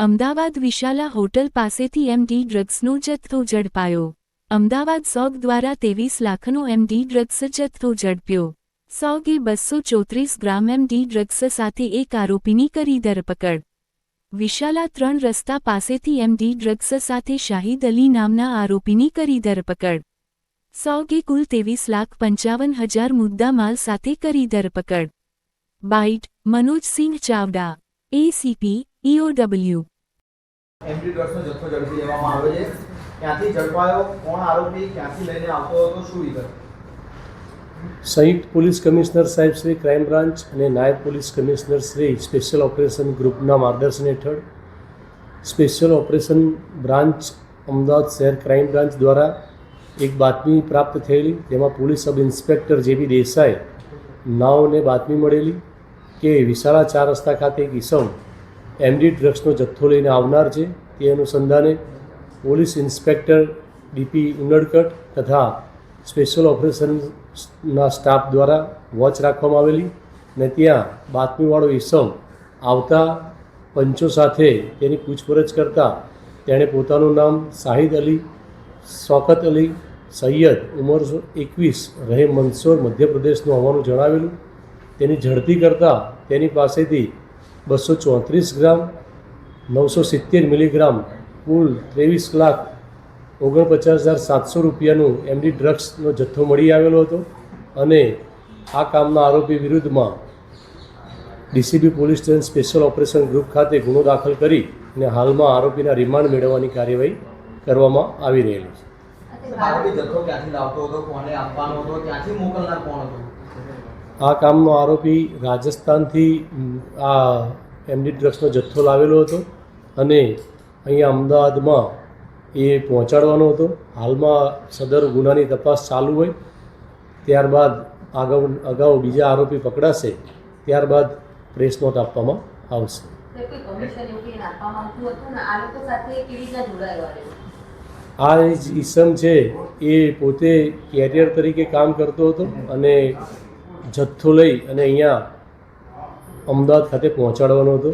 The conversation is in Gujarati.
અમદાવાદ વિશાલા હોટલ પાસેથી એમડી ડ્રગ્સનો જથ્થો ઝડપાયો. અમદાવાદ સોગ દ્વારા ત્રેવીસ લાખનો એમડી ડ્રગ્સ જથ્થો ઝડપ્યો. સોગે બસો ચોત્રીસ ગ્રામ એમડી ડ્રગ્સ સાથે એક આરોપીની કરી ધરપકડ. વિશાલા ત્રણ રસ્તા પાસેથી એમડી ડ્રગ્સ સાથે શાહિદ અલી નામના આરોપીની કરી ધરપકડ. સોગે કુલ ત્રેવીસ લાખ પંચાવન હજાર મુદ્દા માલ સાથે કરી ધરપકડ. Bite, Manojsinh Chavda ACP EOW MD ડ્રગ્સનો જથ્થો ઝડપી લેવામાં આવ્યો છે. ક્યાંથી ઝડપાયો કોણ આરોપી ક્યાંથી લઈને આવતો હતો શું વિગત? સંયુક્ત પોલીસ કમિશનર સાહેબ શ્રી ક્રાઇમ બ્રાન્ચ અને નાયબ police commissioner Shri special operation ગ્રુપના માર્ગદર્શન હેઠળ સ્પેશિયલ ઓપરેશન બ્રાન્ચ અમદાવાદ શહેર ક્રાઇમ બ્રાન્ચ દ્વારા એક બાતમી પ્રાપ્ત થયેલી જેમાં police sub inspector JB Desai નાઓને બાતમી મળેલી કે વિશાળા ચાર રસ્તા ખાતે એક ઈસમ એમડી ડ્રગ્સનો જથ્થો લઈને આવનાર છે. તે અનુસંધાને પોલીસ ઇન્સ્પેક્ટર ડીપી ઉનડકટ તથા સ્પેશિયલ ઓપરેશનના સ્ટાફ દ્વારા વોચ રાખવામાં આવેલી ને ત્યાં બાતમીવાળો ઈસમ આવતા પંચો સાથે તેની પૂછપરછ કરતાં તેણે પોતાનું નામ શાહિદ અલી શોકત અલી, સૈયદ ઉંમર એકવીસ રહે મંદસોર મધ્યપ્રદેશનું હોવાનું જણાવેલું. તેની ઝડપી કરતાં તેની પાસેથી બસો ચોત્રીસ ગ્રામ, નવસો સિત્તેર મિલીગ્રામ કુલ ત્રેવીસ લાખ ઓગણપચાસ હજાર સાતસો રૂપિયાનું એમડી ડ્રગ્સનો જથ્થો મળી આવેલો હતો અને આ કામના આરોપી વિરુદ્ધમાં DCB police station special operation group ખાતે ગુનો દાખલ કરી અને હાલમાં આરોપીના રિમાન્ડ મેળવવાની કાર્યવાહી કરવામાં આવી રહેલી છે. આ કામનો આરોપી રાજસ્થાનથી આ એમડી ડ્રગ્સનો જથ્થો લાવેલો હતો અને અહીંયા અમદાવાદમાં એ પહોંચાડવાનો હતો. હાલમાં સદર ગુનાની તપાસ ચાલુ હોય ત્યારબાદ આગળ અગાઉ બીજા આરોપી પકડાશે ત્યારબાદ પ્રેસ નોટ આપવામાં આવશે. આ ઈસમ છે એ પોતે કેરિયર તરીકે કામ કરતો હતો અને જથ્થો લઈ અને અહીંયા અમદાવાદ ખાતે પહોંચાડવાનો હતો.